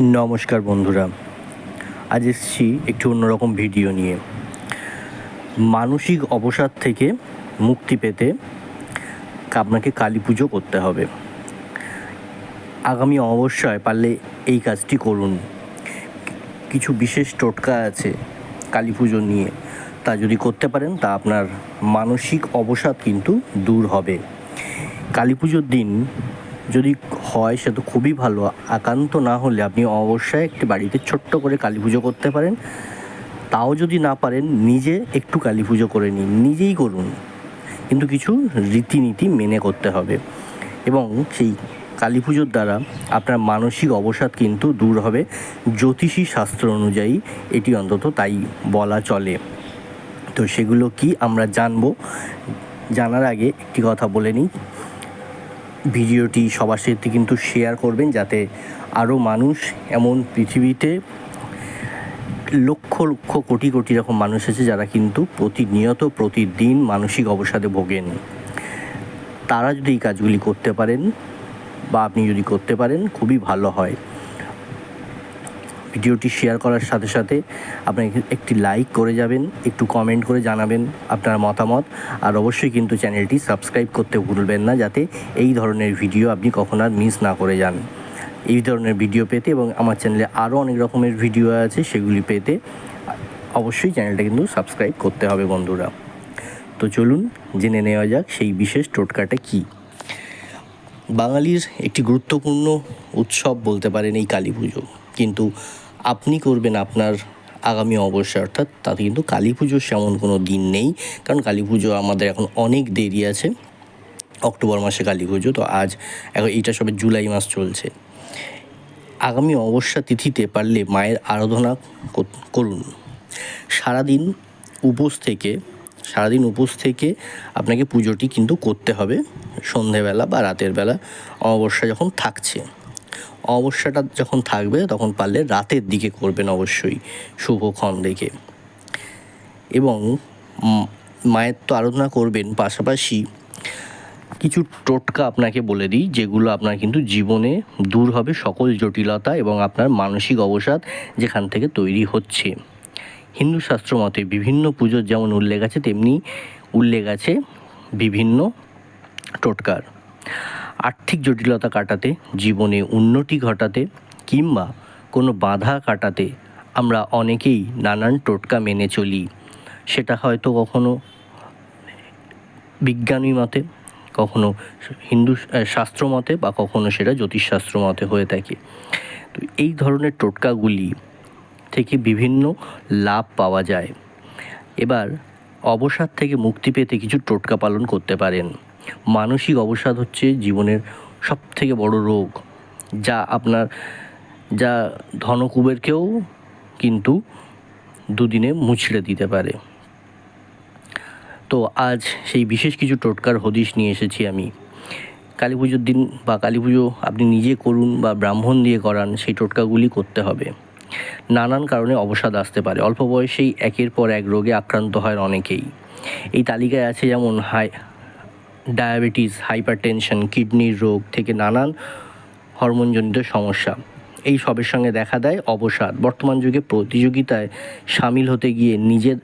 নমস্কার বন্ধুরা, আজ এসছি একটু অন্যরকম ভিডিও নিয়ে। মানসিক অবসাদ থেকে মুক্তি পেতে আপনাকে কালী পুজো করতে হবে। আগামী অবশ্যই পারলে এই কাজটি করুন। কিছু বিশেষ টোটকা আছে কালী পুজো নিয়ে। তা যদি করতে পারেন, তা আপনার মানসিক অবসাদ কিন্তু দূর হবে। কালী পুজোর দিন যদি হয়, সে তো খুবই ভালো। একান্ত না হলে আপনি অবশ্যই একটি বাড়িতে ছোট্ট করে কালী পুজো করতে পারেন। তাও যদি না পারেন, নিজে একটু কালী পুজো করে নিন, নিজেই করুন। কিন্তু কিছু রীতিনীতি মেনে করতে হবে। এবং সেই কালী পুজোর দ্বারা আপনার মানসিক অবসাদ কিন্তু দূর হবে। জ্যোতিষী শাস্ত্র অনুযায়ী এটি অন্তত তাই বলা চলে। তো সেগুলো কি আমরা জানব? জানার আগে একটি কথা বলে নিই। ভিডিওটি সবার সাথে কিন্তু শেয়ার করবেন যাতে আরও মানুষ এমন পৃথিবীতে লক্ষ লক্ষ কোটি কোটি রকম মানুষ আছে যারা কিন্তু প্রতিনিয়ত প্রতিদিন মানসিক অবসাদে ভোগেন। তারা যদি এই কাজগুলি করতে পারেন বা আপনি যদি করতে পারেন, খুবই ভালো হয়। ভিডিওটি শেয়ার করার সাথে সাথে আপনি একটি লাইক করে যাবেন, একটু কমেন্ট করে জানাবেন আপনার মতামত। আর অবশ্যই কিন্তু চ্যানেলটি সাবস্ক্রাইব করতে ভুলবেন না যাতে এই ধরনের ভিডিও আপনি কখনো আর মিস না করে যান। এই ধরনের ভিডিও পেতে এবং আমার চ্যানেলে আরও অনেক রকমের ভিডিও আছে সেগুলি পেতে অবশ্যই চ্যানেলটা কিন্তু সাবস্ক্রাইব করতে হবে বন্ধুরা। তো চলুন জেনে নেওয়া যাক সেই বিশেষ টোটকাটা কী। বাঙালির একটি গুরুত্বপূর্ণ উৎসব বলতে পারেন এই কালী পুজো। কিন্তু আপনি করবেন আপনার আগামী অবশ্যই অর্থাৎ তাতে কিন্তু কালী পুজোর সেমন কোনো দিন নেই, কারণ কালী পুজো আমাদের এখন অনেক দেরি আছে। অক্টোবর মাসে কালী পুজো, তো আজ এখন এইটা সবে জুলাই মাস চলছে। আগামী অবস্যা তিথিতে পারলে মায়ের আরাধনা করুন। সারাদিন উপোস থেকে, সারাদিন উপোস থেকে আপনাকে পুজোটি কিন্তু করতে হবে। সন্ধেবেলা বা রাতের বেলা অমাবস্যা যখন থাকছে। অমাবস্যাটা যখন থাকবে, তখন পারলে রাতের দিকে করবেন অবশ্যই শুভক্ষণ দেখে এবং মায়ের তো আরাধনা করবেন, পাশাপাশি কিছু টোটকা আপনাকে বলে দিই, যেগুলো আপনার কিন্তু জীবনে দূর হবে সকল জটিলতা এবং আপনার মানসিক অবসাদ যেখান থেকে তৈরি হচ্ছে। হিন্দু শাস্ত্র মতে বিভিন্ন পুজোর যেমন উল্লেখ আছে, তেমনি উল্লেখ আছে বিভিন্ন টোটকার। আর্থিক জটিলতা কাটাতে, জীবনে উন্নতি ঘটাতে কিংবা কোনো বাধা কাটাতে আমরা অনেকেই নানান টোটকা মেনে চলি। সেটা হয়তো কখনো বিজ্ঞানী মতে, কখনো হিন্দু শাস্ত্র মতে বা কখনো সেটা জ্যোতিষশাস্ত্র মতে হয়ে থাকে। তো এই ধরনের টোটকাগুলি থেকে বিভিন্ন লাভ পাওয়া যায়। এবার অবসাদ থেকে মুক্তি পেতে কিছু টোটকা পালন করতে পারেন। মানসিক অবসাদ হচ্ছে জীবনের সব থেকে বড় রোগ, যা আপনার, যা ধনকুবেরকেও কিন্তু দুদিনে মুছড়ে দিতে পারে। তো আজ সেই বিশেষ কিছু টোটকার হদিশ নিয়ে এসেছি আমি। কালী পুজোর দিন বা কালী পুজো আপনি নিজে করুন বা ব্রাহ্মণ দিয়ে করান, সেই টোটকাগুলি করতে হবে। নানান কারণে অবসাদ আসতে পারে। অল্প বয়সেই একের পর এক রোগে আক্রান্ত হয় অনেকেই। এই তালিকায় আছে যেমন হাই ডায়াবেটিস হাইপার টেনশন কিডনির রোগ থেকে নানান হরমোনজনিত সমস্যা। এই সবের সঙ্গে দেখা দেয় অবসাদ। বর্তমান যুগে প্রতিযোগিতায় সামিল হতে গিয়ে নিজের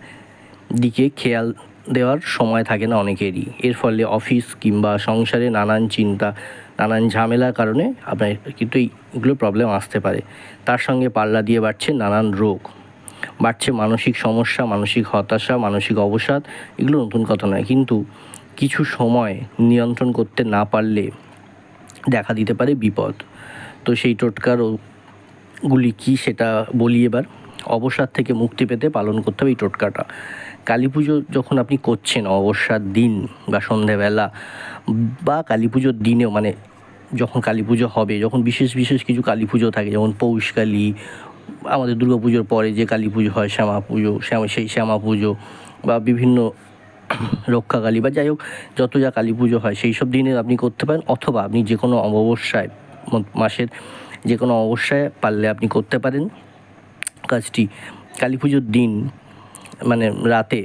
দিকে খেয়াল দেওয়ার সময় থাকে না অনেকেরই। এর ফলে অফিস কিংবা সংসারে নানান চিন্তা, নানান ঝামেলার কারণে আপনার কিন্তু এইগুলো প্রবলেম আসতে পারে। তার সঙ্গে পাল্লা দিয়ে বাড়ছে নানান রোগ। বাড়ছে মানসিক সমস্যা, মানসিক হতাশা, মানসিক অবসাদ। এগুলো নতুন কথা নয়। কিন্তু কিছু সময় নিয়ন্ত্রণ করতে না পারলে দেখা দিতে পারে বিপদ। তো সেই টোটকার গুলি কি সেটা বলি এবার। অবসাদ থেকে মুক্তি পেতে পালন করতে হবে এই টোটকাটা। কালী পুজো যখন আপনি করছেন অবসাদ দিন বা সন্ধেবেলা বা কালী পুজোর দিনেও মানে যখন কালী পুজো হবে, যখন বিশেষ বিশেষ কিছু কালী পুজো থাকে, যেমন পৌষ কালী, আমাদের দুর্গা পুজোর পরে যে কালী পুজো হয়, শ্যামা পুজো, শ্যামা, সেই শ্যামা পুজো বা বিভিন্ন রক্ষাকালী বা যাই হোক, যত যা কালী পুজো হয়, সেই সব দিনে আপনি করতে পারেন, অথবা আপনি যে কোনো অমাবস্যায় মাসের যে কোনো অমাবস্যায় পারলে আপনি করতে পারেন কাজটি। কালী পুজোর দিন মানে রাতে,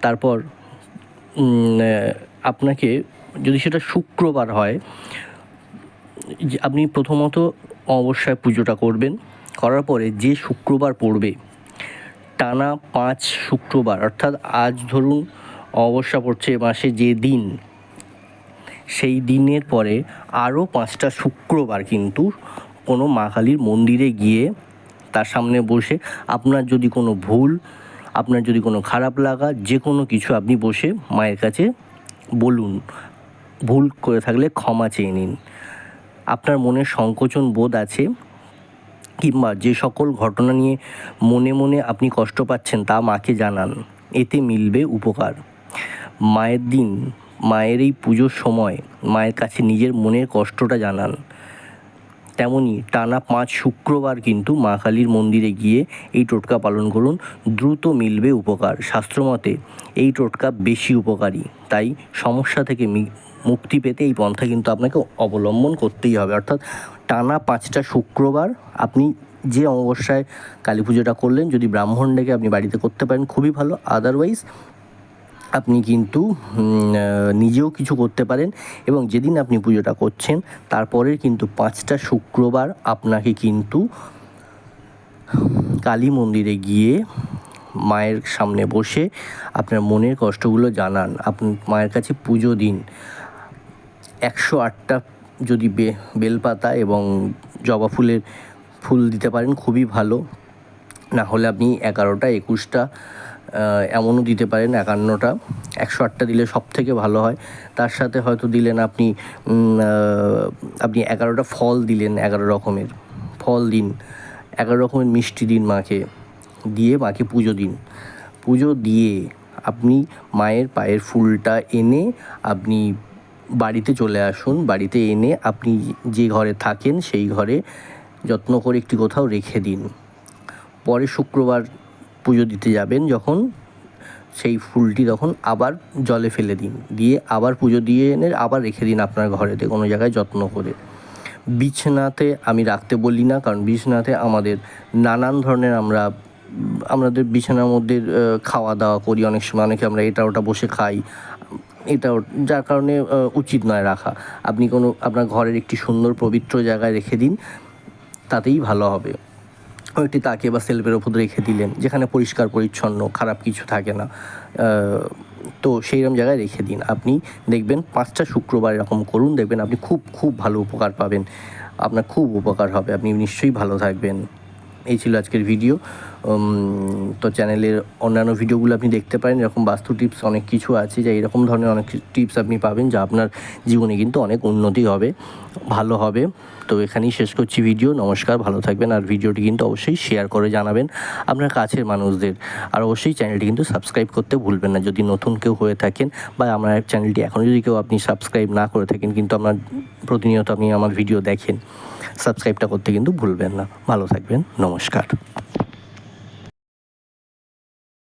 তারপর আপনাকে যদি সেটা শুক্রবার হয় আপনি প্রথমত অমাবস্যায় পুজোটা করবেন, করার পরে যে শুক্রবার পড়বে টানা পাঁচ শুক্রবার, অর্থাৎ আজ ধরুন অমাবস্যা পড়ছে মাসে যে দিন, সেই দিনের পরে আরও পাঁচটা শুক্রবার কিন্তু কোনো মা কালীর মন্দিরে গিয়ে তার সামনে বসে আপনার যদি কোনো ভুল, আপনার যদি কোনো খারাপ লাগা, যে কোনো কিছু আপনি বসে মায়ের কাছে বলুন। ভুল করে থাকলে ক্ষমা চেয়ে নিন। আপনার মনে সংকোচন বোধ আছে কিংবা যে সকল ঘটনা নিয়ে মনে মনে আপনি কষ্ট পাচ্ছেন তা মাকে জানান। এতে মিলবে উপকার। মায়ের দিন, মায়ের এই পুজোর সময় মায়ের কাছে নিজের মনের কষ্টটা জানান। তেমনি টানা পাঁচ শুক্রবার কিন্তু মা কালীর মন্দিরে গিয়ে এই টোটকা পালন করুন। দ্রুত মিলবে উপকার। শাস্ত্রমতে এই টোটকা বেশি উপকারী। তাই সমস্যা থেকে মুক্তি পেতে এই পন্থা কিন্তু আপনাকে অবলম্বন করতেই হবে। অর্থাৎ টানা পাঁচটা শুক্রবার আপনি যে অমাবস্যায় কালী পুজোটা করলেন, যদি ব্রাহ্মণ ডেকে আপনি বাড়িতে করতে পারেন, খুবই ভালো। আদারওয়াইজ আপনি কিন্তু নিজেও কিছু করতে পারেন এবং যেদিন আপনি পুজোটা করছেন, তারপরের কিন্তু পাঁচটা শুক্রবার আপনাকে কিন্তু কালী মন্দিরে গিয়ে মায়ের সামনে বসে আপনার মনের কষ্টগুলো জানান। আপনি মায়ের কাছে পুজো দিন। একশো আটটা যদি বে, বেলপাতা এবং জবা ফুলের ফুল দিতে পারেন, খুবই ভালো। না হলে আপনি এগারোটা, একুশটা এমনও দিতে পারেন, একান্নটা। একশো আটটা দিলে সব থেকে ভালো হয়। তার সাথে হয়তো দিলেন আপনি আপনি এগারোটা ফল দিলেন, এগারো রকমের। ফল দিন, এগারো রকমের মিষ্টি দিন মাকে। দিয়ে মাকে পুজো দিন। পুজো দিয়ে আপনি মায়ের পায়ের ফুলটা এনে আপনি বাড়িতে চলে আসুন, বাড়িতে এনে আপনি যে ঘরে থাকেন সেই ঘরে যত্ন করে একটি কোথাও রেখে দিন। পরে শুক্রবার পুজো দিতে যাবেন যখন, সেই ফুলটি তখন আবার জলে ফেলে দিন। দিয়ে আবার পুজো দিয়ে এনে আবার রেখে দিন আপনার ঘরেতে কোনো জায়গায় যত্ন করে। বিছনাতে আমি রাখতে বলি না, কারণ বিছনাতে আমাদের নানান ধরনের আমরা, আমাদের বিছানার মধ্যে খাওয়া দাওয়া করি অনেক সময়। অনেকে আমরা এটা ওটা বসে খাই। এটা যার কারণে উচিত নয় রাখা। আপনি কোনো, আপনার ঘরের একটি সুন্দর পবিত্র জায়গায় রেখে দিন, তাতেই ভালো হবে। একটি তাকে বা সেলফের ওপর রেখে দিলেন, যেখানে পরিষ্কার, পরিচ্ছন্ন, খারাপ কিছু থাকে না। তো সেইরকম জায়গায় রেখে দিন। আপনি দেখবেন পাঁচটা শুক্রবার এরকম করুন, দেখবেন আপনি খুব খুব ভালো উপকার পাবেন। আপনার খুব উপকার হবে, আপনি নিশ্চয়ই ভালো থাকবেন। এই ছিল আজকের ভিডিও। তো চ্যানেলের অন্যান্য ভিডিওগুলো আপনি দেখতে পারেন। এরকম বাস্তু টিপস অনেক কিছু আছে যা এরকম ধরনের অনেক টিপস আপনি পাবেন যা আপনার জীবনে কিন্তু অনেক উন্নতি হবে, ভালো হবে। তো এখানেই শেষ করছি ভিডিও। নমস্কার, ভালো থাকবেন। আর ভিডিওটি কিন্তু অবশ্যই শেয়ার করে জানাবেন আপনার কাছের মানুষদের। আর অবশ্যই চ্যানেলটি কিন্তু সাবস্ক্রাইব করতে ভুলবেন না। যদি নতুন কেউ হয়ে থাকেন বা আমার চ্যানেলটি এখনও যদি কেউ আপনি সাবস্ক্রাইব না করে থাকেন, কিন্তু আপনার প্রতিনিয়ত আপনি আমার ভিডিও দেখেন সাবস্ক্রাইবটা করতে কিন্তু ভুলবেন না। ভালো থাকবেন। নমস্কার।